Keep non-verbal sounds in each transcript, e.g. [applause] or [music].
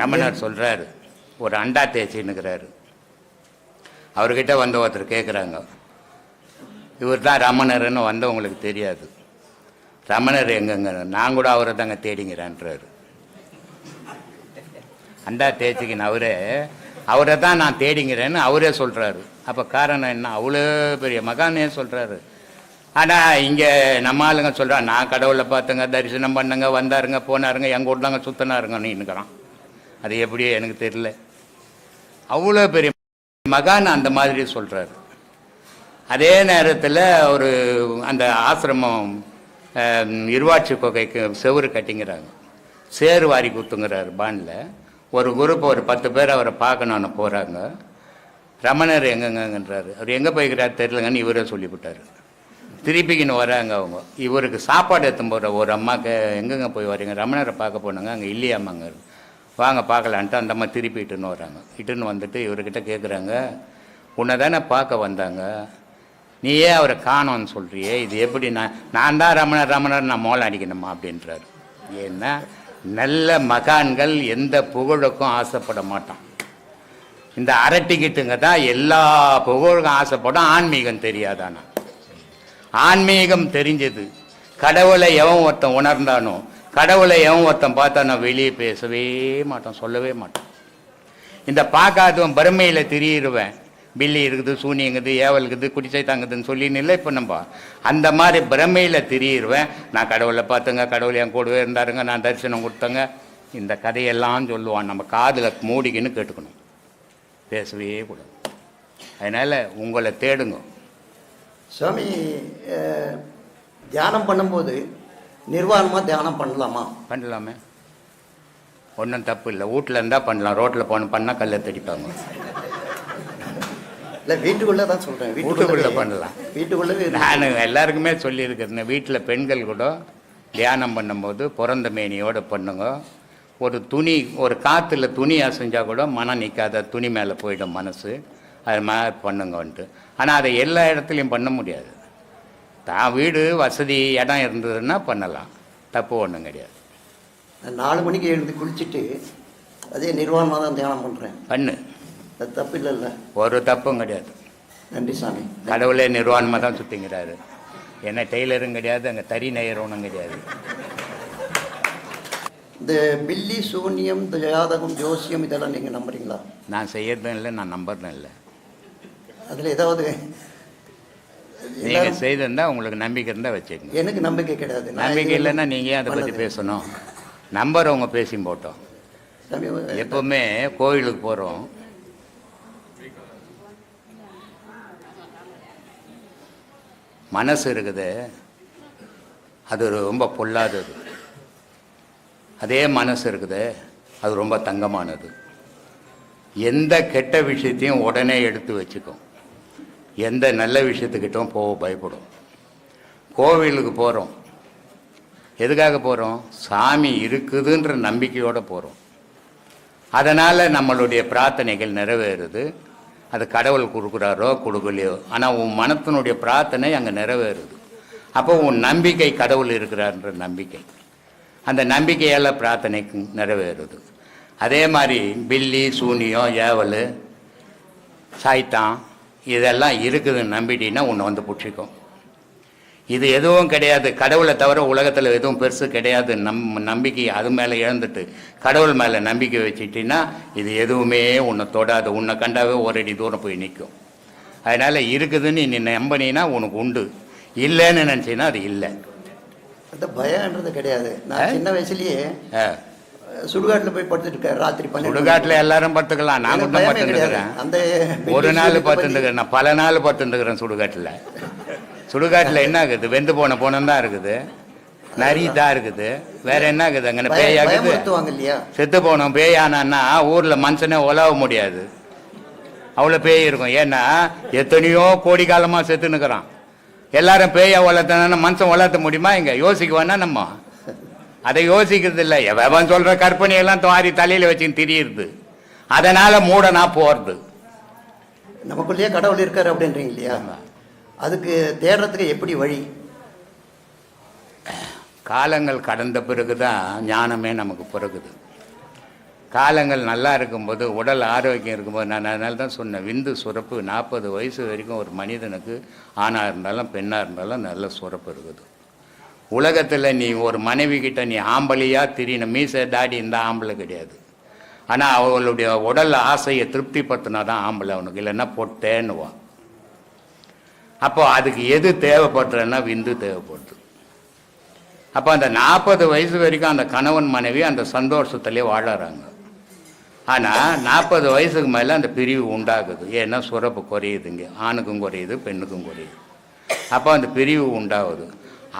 ரமணர் சொல்கிறாரு ஒரு அண்டா தேய்ச்சின்னுக்கிறாரு அவர்கிட்ட வந்த ஒருத்தர் கேட்குறாங்க இவர் தான் ரமணர்னு வந்தவங்களுக்கு தெரியாது. ரமணர் எங்கங்க? நான் கூட அவரை தாங்க தேடிங்கிறேன்றாரு. அண்டா தேய்ச்சிக்கின அவரே அவரை தான் நான் தேடிங்கிறேன்னு அவரே சொல்கிறாரு அப்போ காரணம் என்ன? அவ்வளோ பெரிய மகானே சொல்கிறாரு ஆனால் இங்கே நம்ம ஆளுங்க சொல்கிறான் நான் கடவுளை பார்த்துங்க தரிசனம் பண்ணுங்க வந்தாருங்க போனாருங்க எங்கள் வீட்லாங்க சுத்தினாருங்கன்னு நிற்கிறான் அது எப்படி எனக்கு தெரியல. அவ்வளோ பெரிய மகான் அந்த மாதிரி சொல்கிறாரு அதே நேரத்தில் ஒரு அந்த ஆசிரமம் இருவாட்சி குகைக்கு செவுரு கட்டிங்கிறாங்க. சேறு வாரி குத்துங்கிறார் பானில். ஒரு குரூப் ஒரு பத்து பேர் அவரை பார்க்கணுன்னு போகிறாங்க ரமணர் எங்கெங்கன்றாரு அவர் எங்கே போய்க்கிறார் தெரிலங்கன்னு இவரே சொல்லிவிட்டார். திருப்பிக்கின்னு வராங்க அவங்க. இவருக்கு சாப்பாடு எடுத்துன்னு போகிற ஒரு அம்மாக்கு எங்கெங்க போய் வரீங்க? ரமணரை பார்க்க போனாங்க. அங்கே இல்லையாமாங்க வாங்க பார்க்கலான்ட்டு அந்த அம்மா திருப்பி இட்டுன்னு வராங்க இட்டுன்னு வந்துட்டு இவர்கிட்ட கேட்குறாங்க உன்னை தானே பார்க்க வந்தாங்க? நீ ஏன் அவரை காணோன்னு சொல்கிறியே இது எப்படி நான் நான் தான் ரமணர் ரமணர் நான் மோளம் அடிக்கணுமா? அப்படின்றாரு. ஏன்னா நல்ல மகான்கள் எந்த புகழுக்கும் ஆசைப்பட மாட்டான். இந்த அரட்டிக்கிட்டுங்க தான் எல்லா புகழுக்கும் ஆசைப்படும். ஆன்மீகம் தெரியாதானா? ஆன்மீகம் தெரிஞ்சது. கடவுளை எவன் ஒருத்தன் உணர்ந்தானோ கடவுளை எவன் ஒருத்தன் நான் வெளியே பேசவே மாட்டான் சொல்லவே மாட்டான். இந்த பார்க்காதவன் பெருமையில் திரியிருவேன் பில்லி இருக்குது சூனியங்குது ஏவல் இருக்குது குடிசை தாங்குதுன்னு சொல்லின்னு இல்லை இப்போ நம்ம. அந்த மாதிரி பிரமையில் திரியிருவேன் நான் கடவுளை பார்த்துங்க கடவுள் என் கூடவே இருந்தாருங்க நான் தரிசனம் கொடுத்தங்க. இந்த கதையெல்லாம் சொல்லுவான் நம்ம காதில் மூடிக்கின்னு கேட்டுக்கணும். பேசவே கூடாது. அதனால் உங்களை தேடுங்க. சுவாமி தியானம் பண்ணும்போது நிர்வாணமாக தியானம் பண்ணலாமா? பண்ணலாமே. ஒன்றும் தப்பு இல்லை. வீட்டில் இருந்தால் பண்ணலாம். ரோட்டில் போன பண்ணால் கல்லை தடிப்பாங்க. இல்லை வீட்டுக்குள்ளே தான் சொல்கிறேன் வீட்டுக்குள்ள பண்ணலாம். வீட்டுக்குள்ளே நான் எல்லாருக்குமே சொல்லியிருக்கிறேன் வீட்டில் பெண்கள் கூட தியானம் பண்ணும்போது பிறந்த மேனியோடு பண்ணுங்க. ஒரு துணி ஒரு காற்றுல துணி அசைஞ்சால் கூட மனம் நிற்காத துணி மேலே போயிடும் மனசு. அது மாதிரி பண்ணுங்கன்ட்டு. ஆனால் அதை எல்லா இடத்துலையும் பண்ண முடியாது. தான் வீடு வசதி இடம் இருந்ததுன்னா பண்ணலாம். தப்பு ஒன்றும் கிடையாது. நாலு மணிக்கு எழுந்து குளிச்சுட்டு அதே நிர்வாணமாக தான் தியானம் பண்ணுறேன் பண்ணு. அது தப்பு இல்லைல்ல. ஒரு தப்பும் கிடையாது. நன்றி சாமி. கடவுளே நிர்வாணமாக தான் சுற்றிங்கிறாரு ஏன்னா டெய்லரும் கிடையாது அங்கே தறி நெய்யறவனும் கிடையாது. இந்த பில்லி சூன்யம் இந்த ஜாதகம் ஜோசியம் இதெல்லாம் நீங்கள் நம்புறீங்களா? நான் செய்யறதும் இல்லை நான் நம்புறதும் இல்லை. அதில் ஏதாவது நீங்கள் எல்லாரும் செய்திருந்தா உங்களுக்கு நம்பிக்கை இருந்தால் வச்சுக்கோங்க. எனக்கு நம்பிக்கை கிடையாது. நம்பிக்கை இல்லைன்னா நீங்கள் அதை பற்றி பண்ணது. பேசணும்? நம்புறவங்க பேசி போட்டோம். எப்பவுமே கோயிலுக்கு போகிறோம் மனசு இருக்குது. அது ரொம்ப பொல்லாதது. அதே மனசு இருக்குது. அது ரொம்ப தங்கமானது. எந்த கெட்ட விஷயத்தையும் உடனே எடுத்து வச்சுக்கும். எந்த நல்ல விஷயத்துக்கிட்டும் போக பயப்படும். கோவிலுக்கு போகிறோம் எதுக்காக போகிறோம் சாமி இருக்குதுன்ற நம்பிக்கையோடு போகிறோம் அதனால் நம்மளுடைய பிரார்த்தனைகள் நிறைவேறுது. அது கடவுள் கொடுக்குறாரோ கொடுக்கலையோ. ஆனால் உன் மனத்தினுடைய பிரார்த்தனை அங்கே நிறைவேறுது. அப்போ உன் நம்பிக்கை கடவுள் இருக்கிறார்ன்ற நம்பிக்கை. அந்த நம்பிக்கையால் பிரார்த்தனைக்கு நிறைவேறுது. அதே மாதிரி பில்லி சூனியம் ஏவல் சாய்த்தான் இதெல்லாம் இருக்குதுன்னு நம்பிட்டீங்கன்னா உன்னை வந்து பிடிச்சிக்கும் இது எதுவும் கிடையாது. கடவுளை தவிர உலகத்தில் எதுவும் பெருசு கிடையாது. நம் நம்பிக்கை அது மேலே இழந்துட்டு கடவுள் மேலே நம்பிக்கை வச்சுட்டின்னா இது எதுவுமே உன்னை தொடாது. உன்னை கண்டாவே ஒரு அடி தூரம் போய் நிற்கும் அதனால் இருக்குதுன்னு நீ நம்பினீன்னா உனக்கு உண்டு. இல்லைன்னு நினச்சின்னா அது இல்லை. அந்த பயம்ன்றது கிடையாது. நான் சின்ன வயசுலயே. சுடுகாட்டில் போய் படுத்துட்டு ராத்திரி சுடுகாட்டில் எல்லாரும் படுத்துக்கலாம். நான் பயமே படுத்துருக்கிறேன். அந்த ஒரு நாள் படுத்துருக்கிறேன் நான் பல நாள் படுத்துருக்கிறேன் சுடுகாட்டில். சுடுகாட்டில் [laughs] என்ன இருக்குது வெந்து போன போனம் தான் இருக்குது. நரி தான் இருக்குது. வேற என்ன இருக்குது அங்கே பய- பேயாக்குது பயமுறுத்துவாங்க இல்லையா? செத்து போனோம். பேயானான்னா ஊரில் மனுஷனே உலவ முடியாது. அவ்வளோ பேய் இருக்கும். ஏன்னா எத்தனையோ கோடி காலமாக செத்து நிற்கிறான் எல்லாரும் பேயா வளர்த்தனா மனுஷன் வளர்த்த முடியுமா? இங்கே யோசிக்குவானா நம்ம. அதை யோசிக்கிறது இல்லை எவன் சொல்கிற கற்பனையெல்லாம் துவாரி தலையில் வச்சுன்னு திரியுது அதனால் மூடனா போகிறது நமக்குள்ளேயே கடவுள் இருக்காரு அப்படின்றீங்க இல்லையா? அதுக்கு தேடுறதுக்கு எப்படி வழி? காலங்கள் கடந்த பிறகு தான் ஞானமே நமக்கு பிறகுது. காலங்கள் நல்லா இருக்கும்போது உடல் ஆரோக்கியம் இருக்கும்போது நான் அதனால தான் சொன்னேன் விந்து சுரப்பு நாற்பது வயசு வரைக்கும் ஒரு மனிதனுக்கு ஆணாக இருந்தாலும் பெண்ணாக இருந்தாலும் நல்ல சுரப்பு இருக்குது. உலகத்தில் நீ ஒரு மனைவி கிட்ட நீ ஆம்பளியாக திரின மீச தாடி இந்த ஆம்பளை கிடையாது. ஆனால் அவளுடைய உடல் ஆசையை திருப்திப்படுத்தினா தான் ஆம்பளை அவனுக்கு இல்லைன்னா பொட்டேன்னுவான் அப்போ அதுக்கு எது தேவைப்படுறன்னா விந்து தேவைப்படுது. அப்போ அந்த நாற்பது வயசு வரைக்கும் அந்த கணவன் மனைவி அந்த சந்தோஷத்திலே வாழறாங்க. ஆனால் நாற்பது வயசுக்கு மேலே அந்த பிரிவு உண்டாகுது. ஏன்னா சுரப்பு குறையுதுங்க. ஆணுக்கும் குறையுது பெண்ணுக்கும் குறையுது. அப்போ அந்த பிரிவு உண்டாகுது.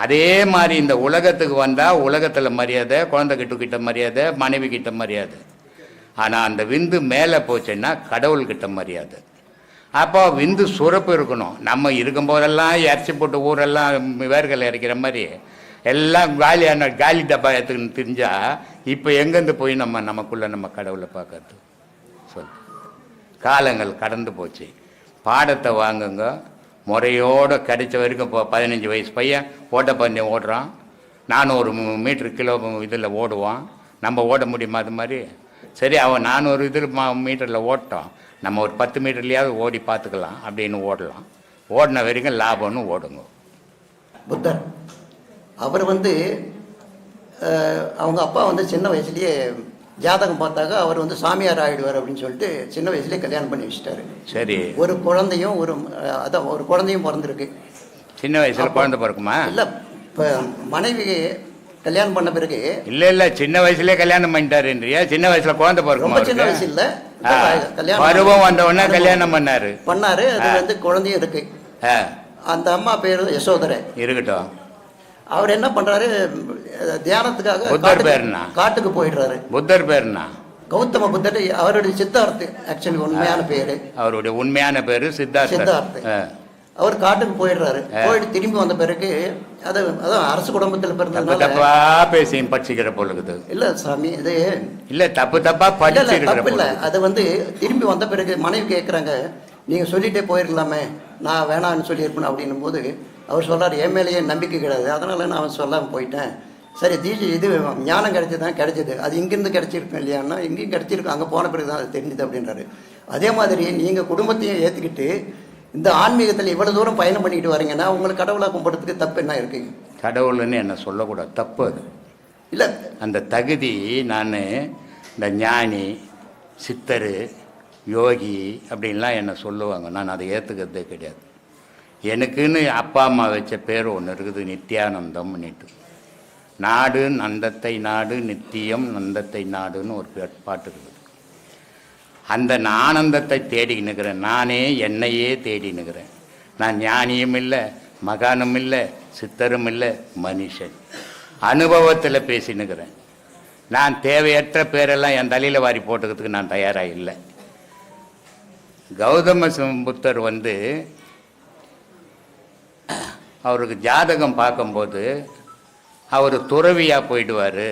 அதே மாதிரி இந்த உலகத்துக்கு வந்தால் உலகத்தில் மரியாதை குழந்தை கிட்ட மரியாதை மனைவி கிட்ட மரியாதை. ஆனால் அந்த விந்து மேலே போச்சுன்னா கடவுள்கிட்ட மரியாதை. அப்போ விந்து சுரப்பு இருக்கணும். நம்ம இருக்கும்போதெல்லாம் இறச்சி போட்டு ஊரெல்லாம் வேர்களை இறக்கிற மாதிரி எல்லாம் காலியான காலி டப்பா எடுத்துக்கணும் தெரிஞ்சால் இப்போ எங்கேருந்து போய் நம்ம நமக்குள்ளே நம்ம கடவுளை பார்க்கறது? சொல் காலங்கள் கடந்து போச்சு. பாடத்தை வாங்குங்க. முறையோடு கிடைச்ச வரைக்கும் இப்போ பதினஞ்சு வயசு பையன் ஓட்டப்பந்தயம் ஓடுறான் நானூறு மீட்ரு கிலோ இதில் ஓடுவான். நம்ம ஓட முடியுமா அது மாதிரி? சரி அவன் நானூறு இதில் மா மீட்டரில் ஓட்டோம் நம்ம ஒரு பத்து மீட்டர்லையாவது ஓடி பார்த்துக்கலாம் அப்படின்னு ஓடலாம். ஓடின வரைக்கும் லாபம்னு ஓடுங்க. புத்தர் அவர் வந்து அவங்க அப்பா வந்து சின்ன வயசுலேயே ஜாதகம் பார்த்தாக்க அவர் வந்து சாமியார் ஆயிடுவார் அப்படின்னு சொல்லிட்டு சின்ன வயசுலயே கல்யாணம் பண்ணி வச்சுட்டாரு. சரி. ஒரு குழந்தையும் ஒரு அதான் ஒரு குழந்தையும் பிறந்திருக்கு. சின்ன வயசில் குழந்தை பிறக்குமா? இல்லை இப்போ மனைவி கல்யாணம் பண்ண பிறகு இல்லை இல்லை சின்ன வயசுலயே கல்யாணம் பண்ணிட்டாருன்றியா? சின்ன வயசுல குழந்தை பிறக்குமா ரொம்ப சின்ன? வயசு இல்ல கல்யாணம் பருவம் வந்த உடனே கல்யாணம் பண்ணாரு. பண்ணாரு. அது வந்து குழந்தையும் இருக்கு. அந்த அம்மா பேரு யசோதரை இருக்கட்டும். அவர் என்ன பண்றாரு தியானத்துக்காக காட்டுக்கு- போயிடுறாரு. புத்தர் பேருனா? கௌதம புத்தர் அவருடைய சித்தார்த்து ஆக்சுவலி உண்மையான பேரு. அவருடைய உண்மையான பேரு சித்தார்த்த. ஆ. அவர் காட்டுக்கு போயிடுறாரு. போயிட்டு திரும்பி வந்த பிறகு அது அதான் அரசு குடும்பத்தில் தப்பு பிறந்ததுனால தப்பா பேசி படிச்சுக்கிற பொழுது. இல்ல சாமி இது இல்ல தப்பு தப்பா படிச்சிருக்கிற தப்பு இல்ல. அது வந்து திரும்பி வந்த பிறகு மனைவி கேட்குறாங்க நீங்க சொல்லிட்டே போயிருக்கலாமே நான் வேணாம்னு சொல்லியிருப்பேன் அப்படின்னும் போது அவர் சொல்றாரு என் மேலேயே நம்பிக்கை கிடையாது. அதனால நான் சொல்லாம போயிட்டேன். சரி தீஜி இது ஞானம் கிடைச்சது தான் கிடைச்சது. அது இங்கிருந்து கிடைச்சிருக்கும் இல்லையான்னா இங்கேயும் கிடைச்சிருக்கும். அங்கே போன பிறகு தான் அது தெரிஞ்சுது அப்படின்றாரு. அதே மாதிரி நீங்கள் குடும்பத்தையும் ஏற்றுக்கிட்டு இந்த ஆன்மீகத்தில் இவ்வளவு தூரம் பயணம் பண்ணிக்கிட்டு வரீங்கன்னா உங்களுக்கு கடவுளை கும்பிடுறதுக்கு தப்பு என்ன இருக்குங்க கடவுள்னு என்ன சொல்லக்கூடாது. தப்பு அது. இல்லை. அந்த தகுதி நான் இந்த ஞானி சித்தர் யோகி அப்படின்லாம் என்னை சொல்லுவாங்க. நான் அதை ஏற்றுக்கிறதே கிடையாது. எனக்குன்னு அப்பா அம்மா வச்ச பேர் ஒன்று இருக்குது நித்யானந்தம்னுட்டு நாடு நந்தத்தை நாடு நித்தியம் நந்தத்தை நாடுன்னு ஒரு பே- பாட்டு இருக்குது. அந்த ஆனந்தத்தை தேடி நிற்கிறேன் நானே என்னையே தேடி நிற்கிறேன் நான் ஞானியும் இல்லை மகானும் இல்லை சித்தரும் இல்லை மனுஷன். அனுபவத்தில் பேசி நிற்கிறேன் நான் தேவையற்ற பேரெல்லாம் என் தலையில் வாரி போட்டுக்கிறதுக்கு நான் தயாராக இல்லை. கௌதம புத்தர் வந்து அவருக்கு ஜாதகம் பார்க்கும்போது அவர் துறவியாக போயிடுவார்.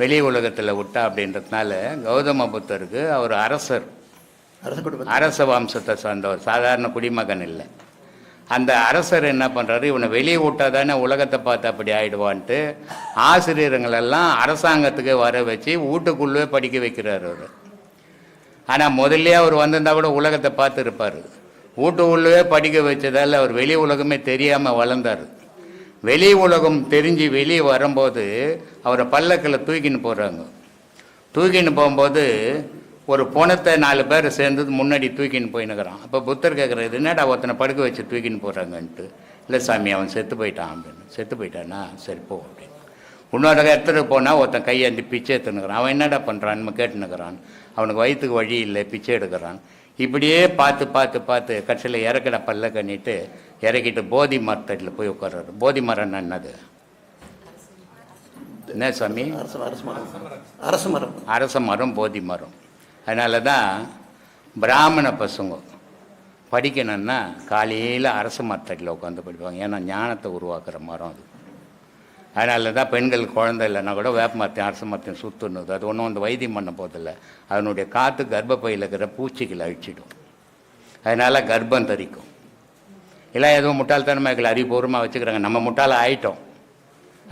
வெளி உலகத்தில் விட்டா அப்படின்றதுனால கௌதம புத்தருக்கு அவர் அரசர். அரசு வம்சத்தை சார்ந்தவர். சாதாரண குடிமகன் இல்லை. அந்த அரசர் என்ன பண்ணுறாரு இவனை வெளியே விட்டா தானே உலகத்தை பார்த்து அப்படி ஆயிடுவான்ட்டு ஆசிரியருங்களெல்லாம் அரசாங்கத்துக்கு வர வச்சு வீட்டுக்குள்ளே படிக்க வைக்கிறார் அவர். ஆனால் முதல்ல அவர் வந்திருந்தா கூட உலகத்தை பார்த்து இருப்பார். வீட்டுக்குள்ளே படிக்க வச்சதால் அவர் வெளி உலகமே தெரியாமல் வளர்ந்தார். வெளி உலகம் தெரிஞ்சு வெளியே வரும்போது அவரை பல்லக்கில் தூக்கின்னு போகிறாங்க தூக்கின்னு போகும்போது ஒரு பொணத்தை நாலு பேர் சேர்ந்து முன்னாடி தூக்கின்னு போயின்னுக்கிறான். அப்போ புத்தர் கேட்குறது என்னடா ஒருத்தனை படுக்க வச்சு தூக்கின்னு போகிறாங்கன்ட்டு இல்லை சாமி அவன் செத்து போயிட்டான் அப்படின்னு. செத்து போயிட்டானா? சரி போ அப்படின்னு. இன்னொரு இடத்துக்கு போனால் ஒருத்தன் கையேந்தி பிச்சை எடுத்துனுக்குறான் அவன் என்னடா பண்ணுறான்னு கேட்டுனுக்குறான் அவனுக்கு வயிற்றுக்கு வழி இல்லை பிச்சை எடுக்கிறான். இப்படியே பார்த்து பார்த்து பார்த்து கடைசியில் இறக்கிட பல்ல கண்ணிட்டு இறக்கிட்டு போதி மரத்தடியில் போய் உட்கார்றாரு. போதி மரம்னா என்னது? என்ன சாமி மரம். அரசு மரம். அரச மரம் போதி மரம். அதனால தான் பிராமண பசங்க படிக்கணும்னா காலையில் அரச மரத்தடியில் உட்காந்து படிப்பாங்க. ஏன்னா ஞானத்தை உருவாக்குற மரம் அது. அதனால தான் பெண்கள் குழந்தை இல்லைன்னா கூட வேப்ப மரத்தையும் அரச மரத்தையும் சுற்றுனுது அது ஒன்றும் வந்து வைத்தியம் பண்ண போதில்லை அதனுடைய காற்று கர்ப்பப்பையில் இருக்கிற பூச்சிகளை அழிச்சிடும். அதனால் கர்ப்பம் தரிக்கும். இல்லை எதுவும் முட்டாள்தனமாக இருக்கல. அறிவுபூர்வமாக வச்சுக்கிறாங்க. நம்ம முட்டாள ஆயிட்டோம்.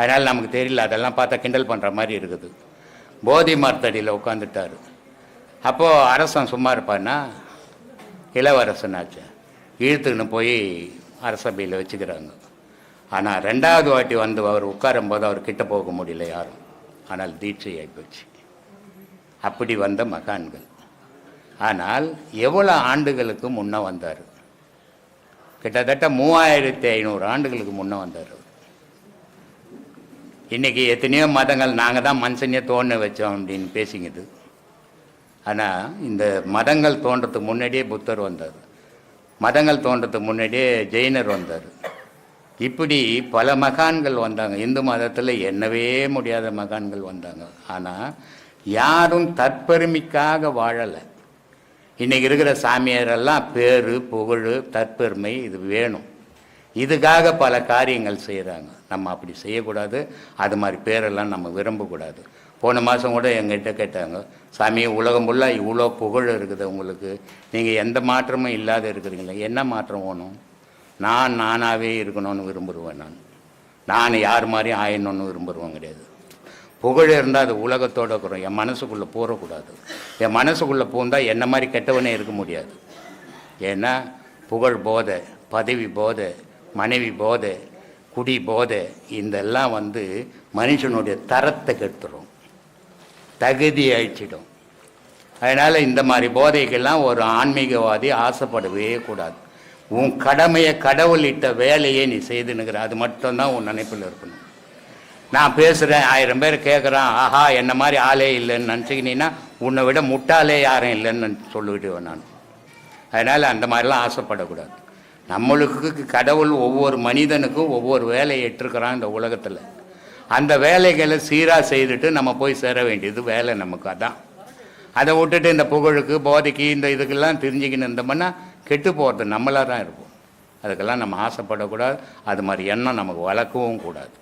அதனால் நமக்கு தெரியல. அதெல்லாம் பார்த்தா கிண்டல் பண்ணுற மாதிரி இருக்குது. போதி மரத்தடியில் உட்காந்துட்டாரு அப்போது அரசன் சும்மா இருப்பான்னா இளவரசனாச்சு இழுத்துக்கின்னு போய் அரசபையில் வச்சுக்கிறாங்க. ஆனால் ரெண்டாவது வாட்டி வந்து அவர் உட்காரும்போது அவர் கிட்ட போக முடியல யாரும். ஆனால் தீட்சை ஆகிப்போச்சு அப்படி வந்த மகான்கள். ஆனால் எவ்வளோ ஆண்டுகளுக்கு முன்ன வந்தார்? கிட்டத்தட்ட மூவாயிரத்தி ஐநூறு ஆண்டுகளுக்கு முன்ன வந்தார் இன்றைக்கி எத்தனையோ மதங்கள் நாங்கள் தான் மனுஷனே தோண வச்சோம் அப்படின்னு பேசிங்குது ஆனால் இந்த மதங்கள் தோன்றதுக்கு முன்னாடியே புத்தர் வந்தார். மதங்கள் தோன்றதுக்கு முன்னாடியே ஜெயினர் வந்தார். இப்படி பல மகான்கள் வந்தாங்க. இந்து மதத்தில் என்னவே முடியாத மகான்கள் வந்தாங்க. ஆனால் யாரும் தற்பெருமைக்காக வாழலை. இன்றைக்கி இருக்கிற சாமியாரெல்லாம் பேரு புகழ் தற்பெருமை இது வேணும். இதுக்காக பல காரியங்கள் செய்கிறாங்க நம்ம அப்படி செய்யக்கூடாது. அது மாதிரி பேரெல்லாம் நம்ம விரும்பக்கூடாது. போன மாதம் கூட எங்கிட்ட கேட்டாங்க. சாமி உலகம் ஃபுல்லாக இவ்வளோ புகழ் இருக்குது உங்களுக்கு. நீங்கள் எந்த மாற்றமும் இல்லாத இருக்கிறீங்களா. என்ன மாற்றம் வேணும்? நான் நானாகவே இருக்கணும்னு விரும்புகிறேன் நான். நான் யார் மாதிரியும் ஆயிடணும்னு விரும்புகிறவன் கிடையாது. புகழ் இருந்தால் அது உலகத்தோட இருக்கிறோம் என் மனசுக்குள்ளே போகக்கூடாது என் மனசுக்குள்ளே பூந்தால் என்ன மாதிரி கெட்டவனே இருக்க முடியாது. ஏன்னா புகழ் போதை பதவி போதை மனைவி போதை குடி போதை இதெல்லாம் வந்து மனுஷனுடைய தரத்தை கெடுத்துரும். தகுதி அழிச்சிடும். அதனால் இந்த மாதிரி போதைக்கெல்லாம் ஒரு ஆன்மீகவாதி ஆசைப்படவே கூடாது. உன் கடமையை கடவுளிட்ட வேலையை நீ செய்துனுங்கிற அது மட்டும்தான் உன் நினைப்பில் இருக்கணும். நான் பேசுகிறேன் ஆயிரம் பேர் கேட்குறான் ஆஹா என்ன மாதிரி ஆளே இல்லைன்னு நினச்சிக்கினீங்கன்னா உன்னை விட முட்டாளே யாரும் இல்லைன்னு சொல்லிவிடுவேன் நான். அதனால் அந்த மாதிரிலாம் ஆசைப்படக்கூடாது. நம்மளுக்கு கடவுள் ஒவ்வொரு மனிதனுக்கும் ஒவ்வொரு வேலையை இட்டிருக்கிறான் இந்த உலகத்தில். அந்த வேலைகளை சீராக செய்துட்டு நம்ம போய் சேர வேண்டியது வேலை நமக்கு அதான். அதை விட்டுட்டு இந்த புகழுக்கு போதைக்கு இந்த இதுக்கெல்லாம் தெரிஞ்சுக்கின்னு இருந்தோம்னா கெட்டு போகிறது நம்மளாக தான் இருக்கும் அதுக்கெல்லாம் நம்ம ஆசைப்படக்கூடாது. அது மாதிரி எண்ணம் நமக்கு வளர்க்கவும் கூடாது.